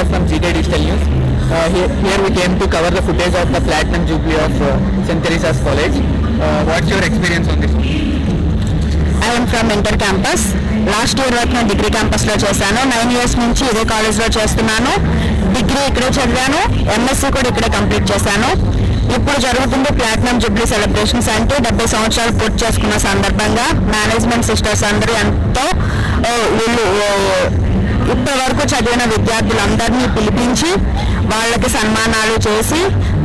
here from GD Digital News. Uh, here, here we came to cover the footage of the Platinum Jubilee of uh, St. Teresa's College. Uh, what's your experience on this? I'm from inter campus last year వరకు నేను degree క్యాంపస్లో చేశాను nine years నుంచి ఇదే కాలేజ్లో చేస్తున్నాను degree ఇక్కడే చదివాను ఎంఎస్సీ కూడా ఇక్కడే కంప్లీట్ చేశాను ఇప్పుడు జరుగుతుంది ప్లాటినం జూబ్లీ సెలబ్రేషన్స్ అంటే డెబ్బై సంవత్సరాలు పూర్తి చేసుకున్న సందర్భంగా మేనేజ్మెంట్ సిస్టర్స్ అందరూ ఎంతో uh, వీళ్ళు uh, ఓ, ఇప్పటి వరకు చదివిన విద్యార్థులందరినీ పిలిపించి వాళ్ళకి సన్మానాలు చేసి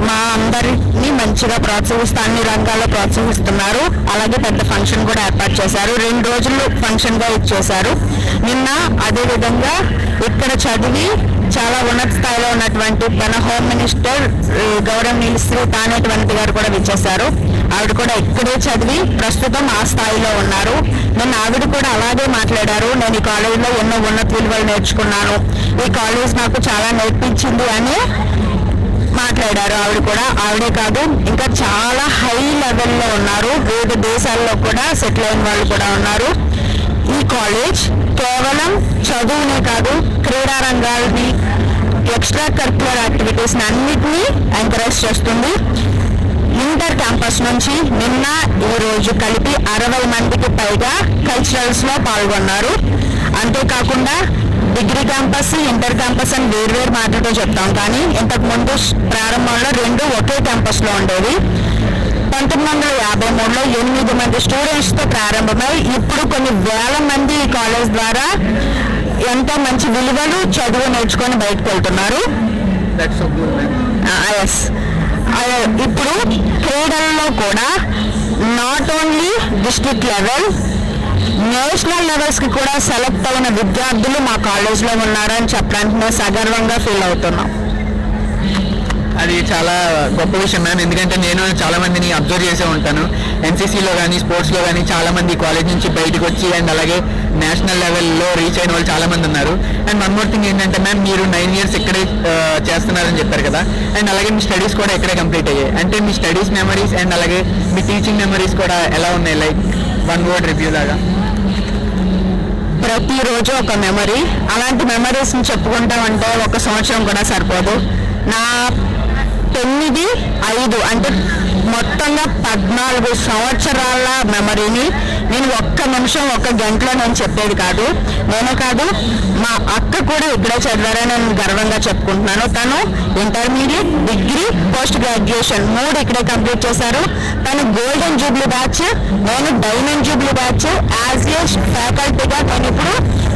మా అందరినీ మంచిగా ప్రోత్సహిస్తూ అన్ని రంగాల్లో ప్రోత్సహిస్తున్నారు. అలాగే పెద్ద ఫంక్షన్ కూడా ఏర్పాటు చేశారు. రెండు రోజులు ఫంక్షన్గా ఇచ్చేశారు. నిన్న అదేవిధంగా ఇక్కడ చదివి చాలా ఉన్నత స్థాయిలో ఉన్నటువంటి మన హోమ్ మినిస్టర్ గౌరవ్ గౌరవనీయులు శ్రీ తానేటి గారు కూడా విచ్చేశారు. ఆవిడ కూడా ఇక్కడే చదివి ప్రస్తుతం ఆ స్థాయిలో ఉన్నారు. నిన్న ఆవిడ కూడా అలాగే మాట్లాడారు. నేను ఈ కాలేజీలో ఎన్నో ఉన్నత విలువలు నేర్చుకున్నాను. ఈ కాలేజ్ నాకు చాలా నేర్పించింది అని మాట్లాడారు ఆవిడ కూడా. ఆవిడే కాదు ఇంకా చాలా హై లెవెల్లో ఉన్నారు. వివిధ దేశాల్లో కూడా సెటిల్ అయిన వాళ్ళు కూడా ఉన్నారు. ఈ కాలేజ్ కేవలం చదువునే కాదు క్రీడా రంగాల్ని ఎక్స్ట్రా కరిక్యులర్ యాక్టివిటీస్ని అన్నిటినీ ఎంకరేజ్ చేస్తుంది. ఇంటర్ క్యాంపస్ నుంచి నిన్న ఈ రోజు కలిపి అరవై మందికి పైగా కల్చరల్స్లో పాల్గొన్నారు. అంతేకాకుండా డిగ్రీ క్యాంపస్ ఇంటర్ క్యాంపస్ అని వేర్వేరు మాటలతో చెప్తాం. కానీ ఇంతకు ముందు ప్రారంభంలో రెండు ఒకే క్యాంపస్లో ఉండేవి. పంతొమ్మిది వందల యాభై మూడులో ఎనిమిది మంది స్టూడెంట్స్తో ప్రారంభమై ఇప్పుడు కొన్ని వేల మంది ఈ కాలేజ్ ద్వారా ఎంతో మంచి విలువలు చదువు నేర్చుకొని బయటకు వెళ్తున్నారు. ఎస్ ఇప్పుడు క్రీడల్లో కూడా not only district level national లెవెల్స్కి కూడా సెలెక్ట్ అయిన విద్యార్థులు మా కాలేజ్లో ఉన్నారని చెప్పడానికి మేము సగర్వంగా ఫీల్ అవుతున్నాం. అది చాలా గొప్ప విషయం మ్యామ్ ఎందుకంటే నేను చాలా మందిని అబ్జర్వ్ చేసే ఉంటాను. ఎన్సీసీలో కానీ స్పోర్ట్స్లో కానీ చాలా మంది కాలేజ్ నుంచి బయటకు వచ్చి అండ్ అలాగే నేషనల్ లెవెల్లో రీచ్ అయిన వాళ్ళు చాలా మంది ఉన్నారు. అండ్ వన్ మోర్ థింగ్ ఏంటంటే మ్యామ్ మీరు నైన్ ఇయర్స్ ఇక్కడే చేస్తున్నారని చెప్పారు కదా. అండ్ అలాగే మీ స్టడీస్ కూడా ఇక్కడే కంప్లీట్ అయ్యాయి. అంటే మీ స్టడీస్ మెమరీస్ అండ్ అలాగే మీ టీచింగ్ మెమరీస్ కూడా ఎలా ఉన్నాయి? లైక్ వన్ వర్డ్ రివ్యూ లాగా. ప్రతిరోజు ఒక మెమరీ అలాంటి మెమరీస్ని చెప్పుకుంటామంటే ఒక సంవత్సరం కూడా సరిపోదు. నా తొమ్మిది ఐదు అంటే మొత్తంగా పద్నాలుగు సంవత్సరాల మెమరీని నేను ఒక్క నిమిషం ఒక్క గంటలో నేను చెప్పేది కాదు. నేనే కాదు మా అక్క కూడా ఇక్కడే చదివారని నేను గర్వంగా చెప్పుకుంటున్నాను. తను ఇంటర్మీడియట్ డిగ్రీ పోస్ట్ గ్రాడ్యుయేషన్ మూడు ఇక్కడే కంప్లీట్ చేశారు. తను గోల్డెన్ జూబ్లీ బ్యాచ్ నేను diamond jubilee batch as a ఫ్యాకల్టీగా నేను ఇప్పుడు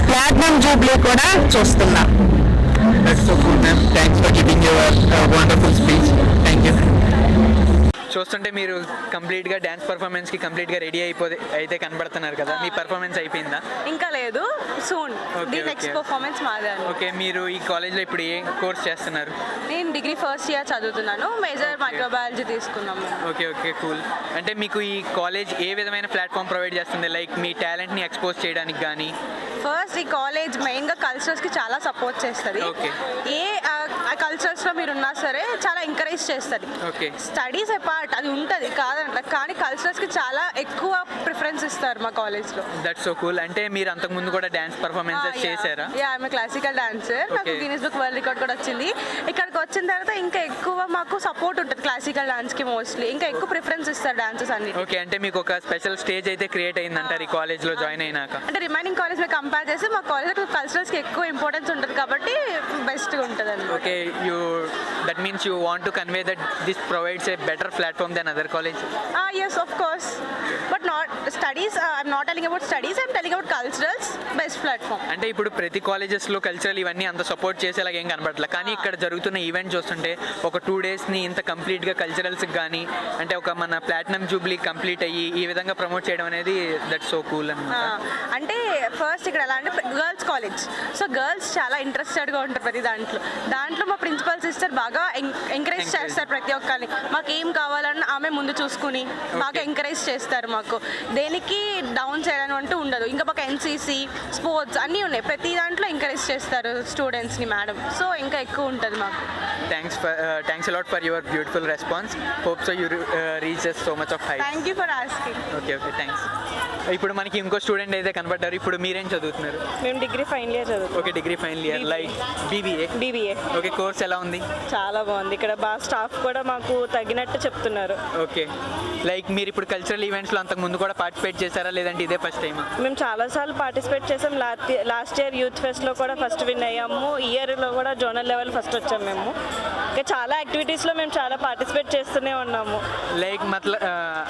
ప్లాటినం జూబ్లీ కూడా చూస్తున్నాను That's so cool, ma'am. Thanks for giving your uh, wonderful speech. చూస్తుంటే మీరు కంప్లీట్గా డ్యాన్స్ పర్ఫార్మెన్స్కి కంప్లీట్గా రెడీ అయిపోతే అయితే కనబడుతున్నారు కదా. మీ పర్ఫార్మెన్స్ అయిపోయిందా? ఇంకా లేదు. సూన్. ది. నెక్స్ట్ పర్ఫార్మెన్స్ మాదే. ఓకే మీరు ఈ కాలేజ్లో ఇప్పుడు ఏ కోర్స్ చేస్తున్నారు? నేను డిగ్రీ ఫస్ట్ ఇయర్ చదువుతున్నాను. మేజర్ మైక్రోబయాలజీ తీసుకున్నాం మేము ఓకే ఓకే కూల్. అంటే మీకు ఈ కాలేజ్ ఏ విధమైన ప్లాట్ఫామ్ ప్రొవైడ్ చేస్తుంది? లైక్ మీ టాలెంట్ని ఎక్స్పోజ్ చేయడానికి కానీ ఫస్ట్ ఈ కాలేజ్ మెయిన్గా కల్చర్స్కి చాలా సపోర్ట్ చేస్తుంది. Okay. ఏ కల్చర్స్లో మీరు ఉన్నా సరే చాలా ఎంకరేజ్ చేస్తుంది. ఓకే. స్టడీస్ పార్ట్ అది ఉంటుంది కాదంట. కానీ కల్చర్స్కి చాలా ఎక్కువ ప్రిఫరెన్స్ ఇస్తారు మా కాలేజ్లో దట్స్ సో కూల్ అంటే మీరు అంతకుముందు కూడా డ్యాన్స్ పర్ఫార్మెన్సెస్ చేశారా? యా ఆమె క్లాసికల్ డాన్సర్ నాకు. గిన్నీస్ బుక్ వరల్డ్ రికార్డ్ కూడా వచ్చింది. ఇక్కడికి వచ్చిన తర్వాత ఇంకా ఎక్కువ మాకు సపోర్ట్ ఉంటుంది క్లాసికల్ డాన్స్కి మోస్ట్లీ ఇంకా ఎక్కువ ప్రిఫరెన్స్ ఇస్తారు డాన్సెస్ అన్ని. ఓకే అంటే మీకు ఒక స్పెషల్ స్టేజ్ అయితే క్రియేట్ అయిందంటారు ఈ కాలేజ్లో జాయిన్ అయినాక. అంటే రిమైనింగ్ కాలేజ్ మీద కంపేర్ చేస్తే మా కాలేజ్ కల్చరల్స్కి ఎక్కువ ఇంపార్టెన్స్ ఉంటుంది కాబట్టి బెస్ట్గా ఉంటుంది అనమాట you that means you want to convey that this provides a better platform than other colleges. ah yes of course but not studies I'm not telling about studies I'm telling about culturals best platform అంటే ఇప్పుడు ప్రతి కాలేజెస్లో cultural ఇవన్నీ అంత support చేసేలాగా ఏం కనబడట్లేదు కానీ ఇక్కడ జరుగుతున్న ఈవెంట్ చూస్తుంటే ఒక టూ డేస్ని ఇంత కంప్లీట్గా కల్చరల్స్కి కానీ అంటే ఒక మన ప్లాటినం జూబ్లీ కంప్లీట్ అయ్యి ఈ విధంగా ప్రమోట్ చేయడం అనేది దట్ సో కూల్ అనమాట అంటే ఫస్ట్ ఇక్కడ ఎలా అంటే గర్ల్స్ కాలేజ్ సో గర్ల్స్ చాలా ఇంట్రెస్టెడ్గా ఉంటారు ప్రతి దాంట్లో. దాంట్లో మా ప్రిన్సిపల్ సిస్టర్ బాగా ఎంకరేజ్. చేస్తారు ప్రతి ఒక్కరిని. మాకు ఏం కావాలన్నా ఆమె ముందు చూసుకుని బాగా ఎంకరేజ్ చేస్తారు మాకు. దేనికి డౌన్ చేయడం అంటూ ఉండదు. ఇంకా పక్క ఎన్సీసీ స్పోర్ట్స్ అన్నీ ఉన్నాయి. ప్రతి దాంట్లో ఎంకరేజ్ చేస్తారు స్టూడెంట్స్ని మేడం సో ఇంకా ఎక్కువ ఉంటుంది మాకు. Thanks for thanks a lot for your beautiful response hope so you reaches so much of high thank you for asking okay okay thanks ఇప్పుడు మనకి ఇంకో స్టూడెంట్ అయితే కనబడ్డారు. ఇప్పుడు మీరేం చదువుతున్నారు? మేము డిగ్రీ ఫైనల్ ఇయర్ చదువుతాం okay degree final year like BBA BBA okay course ఎలా ఉంది? చాలా బాగుంది. ఇక్కడ బాగా స్టాఫ్ కూడా మాకు తగినట్టు చెప్తున్నారు. ఓకే లైక్ మీరు ఇప్పుడు కల్చరల్ ఈవెంట్స్లో అంతకు ముందు కూడా పార్టిసిపేట్ చేశారా? లేదంటే ఇదే ఫస్ట్ టైమా మేము చాలాసార్లు పార్టిసిపేట్ చేసాం లాస్ట్ లాస్ట్ ఇయర్ యూత్ ఫెస్ట్లో కూడా ఫస్ట్ విన్ అయ్యాము. ఇయర్లో కూడా జోనల్ లెవెల్ ఫస్ట్ వచ్చాము మేము. ఇంకా చాలా యాక్టివిటీస్లో మేము చాలా పార్టిసిపేట్ చేస్తూనే ఉన్నాము. లైక్ మతల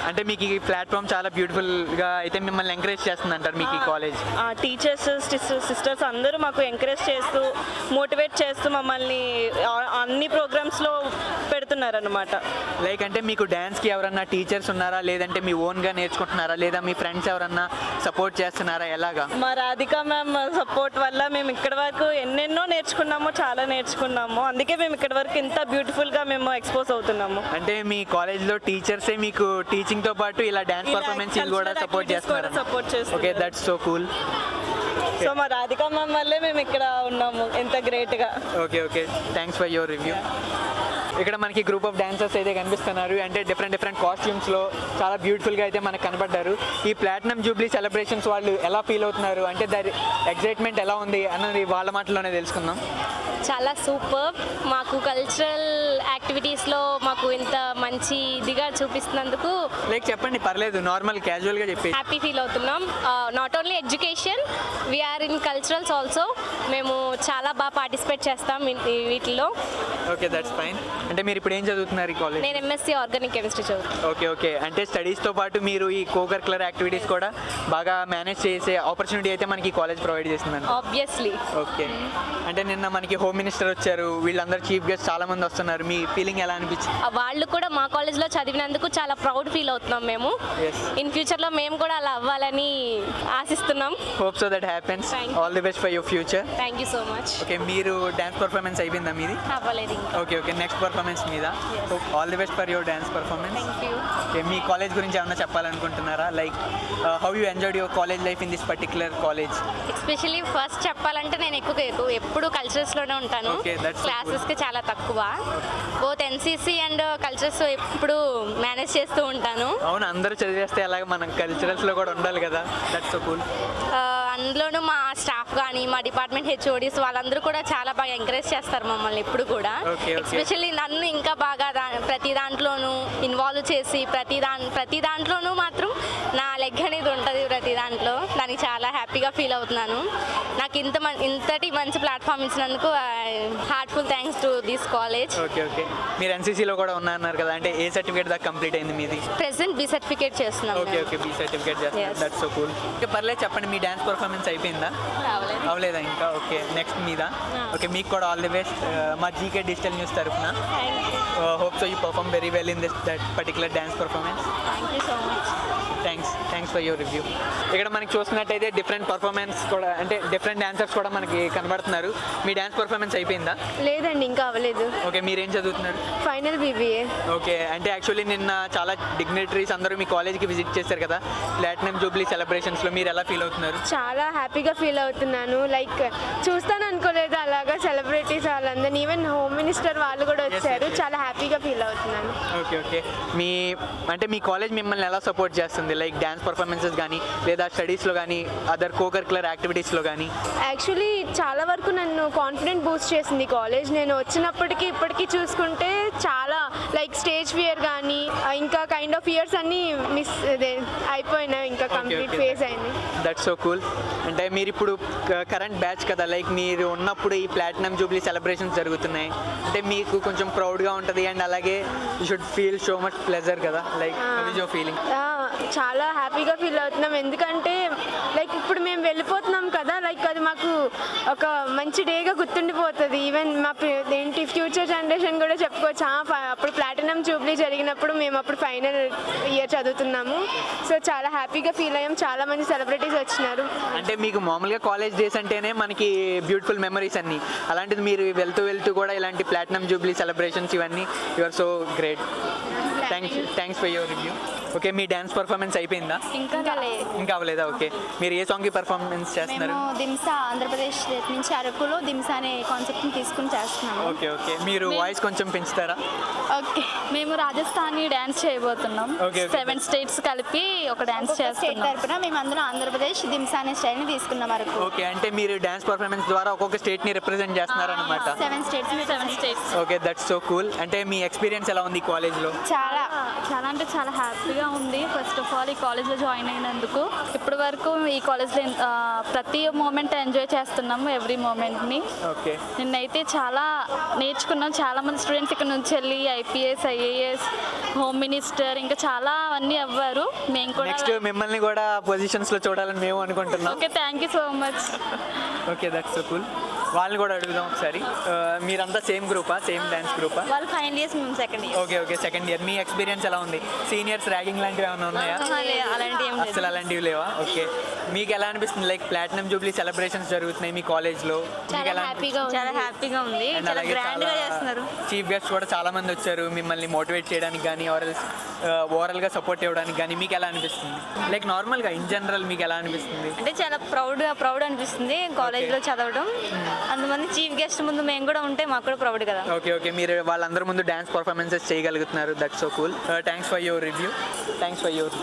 అంటే మీకు ఈ ప్లాట్ఫామ్ చాలా బ్యూటిఫుల్గా అయితే మిమ్మల్ని ఎంకరేజ్ చేస్తుంది అంటారు మీకు ఈ కాలేజ్ టీచర్స్ సిస్టర్స్ అందరూ మాకు ఎంకరేజ్ చేస్తూ మోటివేట్ చేస్తూ మమ్మల్ని అన్ని ప్రోగ్రామ్స్లో పెడుతున్నారు అనమాట లైక్ అంటే మీకు డ్యాన్స్కి ఎవరన్నా టీచర్స్ ఉన్నారా? లేదంటే మీ ఓన్గా నేర్చుకుంటున్నారా? లేదా మీ ఫ్రెండ్స్ ఎవరన్నా సపోర్ట్ చేస్తున్నారా? ఎలాగా? మా రాధిక మ్యామ్ సపోర్ట్ వల్ల మేము ఇక్కడ వరకు ఎన్నెన్నో నేర్చుకున్నామో చాలా నేర్చుకున్నాము. అందుకే మేము ఇక్కడ వరకు ఇంత బ్యూటిఫుల్గా మేము ఎక్స్పోజ్ అవుతున్నాము. అంటే మీ కాలేజ్లో టీచర్సే మీకు టీచింగ్తో పాటు ఇలా డ్యాన్స్ పర్ఫార్మెన్స్ కూడా సపోర్ట్ చేస్తున్నారు. support చేస్తున్నారు. Okay that's so cool so మా రాధిక మ్యామ్ వల్లే మేము ఇక్కడ ఉన్నాము ఎంత గ్రేట్గా okay okay thanks for your review ఇక్కడ మనకి గ్రూప్ ఆఫ్ డాన్సర్స్ అయితే కనిపిస్తున్నారు. అంటే డిఫరెంట్ డిఫరెంట్ కాస్ట్యూమ్స్లో చాలా బ్యూటిఫుల్గా అయితే మనకు కనబడ్డారు ఈ ప్లాటినం జూబ్లీ సెలబ్రేషన్స్ వాళ్ళు ఎలా ఫీల్ అవుతున్నారు? అంటే దాని ఎగ్జైట్మెంట్ ఎలా ఉంది? అన్నది వాళ్ళ మాటలోనే తెలుసుకుందాం. చాలా సూపర్ మాకు కల్చరల్ యాక్టివిటీస్లో మాకు ఇంత మంచి ఇదిగా చూపిస్తున్నందుకు లైక్ చెప్పండి పర్లేదు నార్మల్ క్యాజువల్గా చెప్పి. హ్యాపీ ఫీల్ అవుతున్నాం. Not only education we are in culturals also మేము చాలా బాగా పార్టిసిపేట్ చేస్తాం వీటిలో ఓకే దట్స్ ఫైన్ అంటే మీరు ఇప్పుడు ఏం చదువుతున్నారు ఈ కాలేజ్ నేను ఎంఎస్సీ ఆర్గానిక్ కెమిస్ట్రీ చదువుతాను ఓకే ఓకే అంటే స్టడీస్తో పాటు మీరు ఈ కోకర్కులర్ యాక్టివిటీస్ కూడా బాగా మేనేజ్ చేసే ఆపర్చునిటీ అయితే మనకి కాలేజ్ ప్రొవైడ్ చేస్తుందండి. ఆబ్వియస్లీ ఓకే అంటే నిన్న మనకి హోమ్ మినిస్టర్ వచ్చారు. వీళ్ళందరూ చీఫ్ గెస్ట్ చాలా మంది వస్తున్నారు. మీ ఫీలింగ్ ఎలా అనిపించింది? వాళ్ళు కూడా మా కాలేజ్లో చదివినందుకు చాలా ప్రౌడ్ ఫీల్ అవుతున్నాం మేము. ఇన్ ఫ్యూచర్లో మేము కూడా అలా అవ్వాలని ఆశిస్తున్నాం. Hope so that happens. All the best for your future thank you so much okay మీరు డ్యాన్స్ పర్ఫార్మెన్స్ అయిపోయిందా మీది? అవ్వలేదు ఇంకా. ఓకే ఓకే నెక్స్ట్ పర్ఫార్మెన్స్ మీద. All the best for your dance performance okay me college గురించి ఏమన్నా చెప్పాలనుకుంటున్నారా? Like how you enjoyed your college life in this particular college especially first చెప్పాలంటే నేను ఎక్కువ ఎప్పుడు కల్చరల్స్లోనే ఉంటాను. క్లాసెస్కి చాలా తక్కువ. బోత్ ఎన్సీసీ అండ్ కల్చర్స్ ఎప్పుడు మేనేజ్ చేస్తూ ఉంటాను. అవును అందరూ చదివేస్తే అలాగే మనం కల్చరల్స్లో కూడా ఉండాలి కదా. దట్స్ సో కూల్ ఆ, అందులోనూ మా స్టాఫ్ కానీ మా డిపార్ట్మెంట్ హెచ్ఓడీస్ వాళ్ళందరూ కూడా చాలా బాగా ఎంకరేజ్ చేస్తారు మమ్మల్ని ఎప్పుడు కూడా. ఎస్పెషల్లీ నన్ను ఇంకా బాగా ప్రతి దాంట్లోనూ ఇన్వాల్వ్ చేసి ప్రతి దా ప్రతి దాంట్లోనూ మాత్రం నా లెగ్ అనేది ఉంటుంది. హ్యాపీగా ఫీల్ అవుతున్నాను. నాకు ఇంత ఇంతటి మంచి ప్లాట్ఫామ్ ఇచ్చినందుకు heartful thanks to this college okay okay. మీరు ఎన్సీసీలో కూడా ఉన్నారు కదా అంటే ఏ సర్టిఫికేట్ దాకా కంప్లీట్ అయింది మీది? ప్రెసెంట్ బి సర్టిఫికేట్ చేస్తున్నాం ఓకే ఓకే బీ సర్టిఫికేట్ చేస్తున్నారు Yes. That's so cool okay పర్లేదు చెప్పండి మీ డ్యాన్స్ పర్ఫార్మెన్స్ అయిపోయిందా? అవలేదా ఇంకా? ఓకే నెక్స్ట్ మీద? ఓకే మీకు కూడా ఆల్ ది బెస్ట్ మా జీకే డిజిటల్ న్యూస్ తరఫున. Hope so you perform very well in this that particular dance performance thank you so much thanks thanks for your review ఇక్కడ మనకి చూస్తున్నట్టయితే డిఫరెంట్ పర్ఫార్మెన్స్ కూడా అంటే డిఫరెంట్ డాన్సర్స్ కూడా మనకి కనబడుతున్నారు. మీ డ్యాన్స్ పర్ఫార్మెన్స్ అయిపోయిందా? లేదండి ఇంకా అవ్వలేదు. ఓకే మీరేం చదువుతున్నారు? ఫైనల్ బీబీఏ ఓకే అంటే యాక్చువల్లీ నిన్న చాలా డిగ్నిటరీస్ అందరూ మీ కాలేజ్కి విజిట్ చేశారు కదా. ప్లాటినం జూబ్లీ సెలబ్రేషన్స్లో మీరు ఎలా ఫీల్ అవుతున్నారు? చాలా హ్యాపీగా ఫీల్ అవుతున్నాను. లైక్ చూస్తాను అనుకోలేదు అలాగా సెలబ్రిటీస్ వాళ్ళందరినీ. ఈవెన్ హోమ్ మినిస్టర్ వాళ్ళు కూడా వచ్చారు. చాలా హ్యాపీగా ఫీల్ అవుతున్నాను. ఓకే ఓకే మీ అంటే మీ కాలేజ్ మిమ్మల్ని ఎలా సపోర్ట్ చేస్తుంది? లైక్ డ్యాన్స్ పర్ఫార్మెన్సెస్ కానీ లేదా స్టడీస్లో కానీ అదర్ కోకరికులర్ యాక్టివిటీస్లో కానీ యాక్చువల్లీ చాలా వరకు నన్ను కాన్ఫిడెంట్ బూస్ట్ చేసింది కాలేజ్ నేను వచ్చినప్పటికీ ఇప్పటికీ చూసుకుంటే చాలా లైక్ స్టేజ్ ఫియర్ కానీ ఇంకా కైండ్ ఆఫ్ ఇయర్స్ అన్నీ మిస్ అయిపోయినాయి. ఇంకా కంప్లీట్ ఫేజ్ అయింది. దట్స్ సో కూల్ అంటే మీరు ఇప్పుడు కరెంట్ బ్యాచ్ కదా లైక్ మీరు ఉన్నప్పుడు ఈ ప్లాటినం జూబ్లీ సెలబ్రేషన్స్ జరుగుతున్నాయి. అంటే మీకు కొంచెం ప్రౌడ్గా ఉంటుంది అండ్ అలాగే you should feel so much pleasure కదా లైక్ ఫీలింగ్ చాలా హ్యాపీగా ఫీల్ అవుతున్నాం. ఎందుకంటే లైక్ ఇప్పుడు మేము వెళ్ళిపోతున్నాం కదా లైక్ అది మాకు ఒక మంచి డేగా గుర్తుండిపోతుంది. ఈవెన్ మా ఏంటి ఫ్యూచర్ జనరేషన్ కూడా చెప్పుకోవచ్చు. అప్పుడు ప్లాటినం జూబ్లీ జరిగినప్పుడు మేము అప్పుడు ఫైనల్ ఇయర్ చదువుతున్నాము. సో చాలా హ్యాపీగా ఫీల్ అయ్యాం. చాలా మంది సెలబ్రిటీస్ వచ్చినారు. అంటే మీకు మామూలుగా కాలేజ్ డేస్ అంటేనే మనకి బ్యూటిఫుల్ మెమరీస్ అన్ని. అలాంటిది మీరు వెళ్తూ వెళ్తూ కూడా ఇలాంటి ప్లాటినం జూబ్లీ సెలబ్రేషన్స్ ఇవన్నీ you are so great. Thanks thanks for your review. Okay me dance performance అయిపోయిందా? ఇంకా లేదు ఇంకా అవ్వలేదా? ఓకే. మీరు ఏ సాంగ్కి పర్ఫార్మెన్స్ చేస్తున్నారు? మేము దింసా ఆంధ్రప్రదేశ్ నుంచి అరకులో దింసా అనే కాన్సెప్ట్ని తీసుకుని చేస్తున్నాము. Okay okay. మీరు వాయిస్ కొంచెం పెంచుతారా? ఓకే. మేము రాజస్థానీ డ్యాన్స్ చేయబోతున్నాం. okay. సెవెన్ స్టేట్స్ కలిపి ఒక డ్యాన్స్ స్టేట్ చేస్తున్నాం. తరపున మేము అందులో ఆంధ్రప్రదేశ్ దింసా అనే స్టైల్ని తీసుకున్నాం వరకు. ఓకే అంటే మీరు డ్యాన్స్ పర్ఫార్మెన్స్ ద్వారా ఒక్కొక్క స్టేట్ని రిప్రజెంట్ చేస్తున్నారనమాట seven states seven states okay that's so cool అంటే మీ ఎక్స్పీరియన్స్ ఎలా ఉంది కాలేజ్లో చాలా. చాలా అంటే చాలా హ్యాపీగా ఉంది. ఫస్ట్ ఆఫ్ ఆల్ ఈ కాలేజ్లో జాయిన్ అయినందుకు. ఇప్పటి వరకు ఈ కాలేజ్లో ప్రతి మూమెంట్ ఎంజాయ్ చేస్తున్నాము ఎవ్రీ మూమెంట్ని ఓకే. నిన్నైతే చాలా నేర్చుకున్నాం. చాలా మంది స్టూడెంట్స్ ఇక్కడ నుంచి వెళ్ళి ఐపీఎస్ ఐఏఎస్ హోమ్ మినిస్టర్ ఇంకా చాలా అవన్నీ అవ్వారు. మేము కూడా నెక్స్ట్ మిమ్మల్ని కూడా పొజిషన్స్లో చూడాలని మేము అనుకుంటున్నాం. Okay thank you so much okay that's cool వాళ్ళని కూడా అడుగుదాం ఒకసారి. మీరంతా సేమ్ గ్రూపా సేమ్ డ్యాన్స్ గ్రూపా వాళ్ళు ఫైనల్ ఇయర్స్ మేము second year okay okay second year మీ ఎక్స్పీరియన్స్ ఎలా ఉంది? సీనియర్స్ ర్యాగింగ్ లాంటివి ఏమైనా ఉన్నాయా? అలాంటి ఏం అసలు అలాంటివి లేవా? ఓకే మీకు ఎలా అనిపిస్తుంది? లైక్ ప్లాటినం జూబ్లీ సెలబ్రేషన్స్ జరుగుతున్నాయి మీ కాలేజ్లో మీకు ఎలా హ్యాపీగా చాలా హ్యాపీగా ఉంది. చాలా గ్రాండ్గా చేస్తున్నారు. చీఫ్ గెస్ట్ కూడా చాలా మంది వచ్చారు. మిమ్మల్ని మోటివేట్ చేయడానికి కానీ ఆరల్స్ ఓవరాల్గా సపోర్ట్ ఇవ్వడానికి కానీ మీకు ఎలా అనిపిస్తుంది? లైక్ నార్మల్గా ఇన్ జనరల్ మీకు ఎలా అనిపిస్తుంది? అంటే చాలా ప్రౌడ్ ప్రౌడ్ అనిపిస్తుంది కాలేజ్లో చదవడం. అందుమంది చీఫ్ గెస్ట్ ముందు మేము కూడా ఉంటే మాకు కూడా ప్రౌడ్ కదా. ఓకే ఓకే మీరు వాళ్ళందరి ముందు డాన్స్ పర్ఫార్మెన్సెస్ చేయగలుగుతున్నారు. That's so cool thanks for your review thanks for your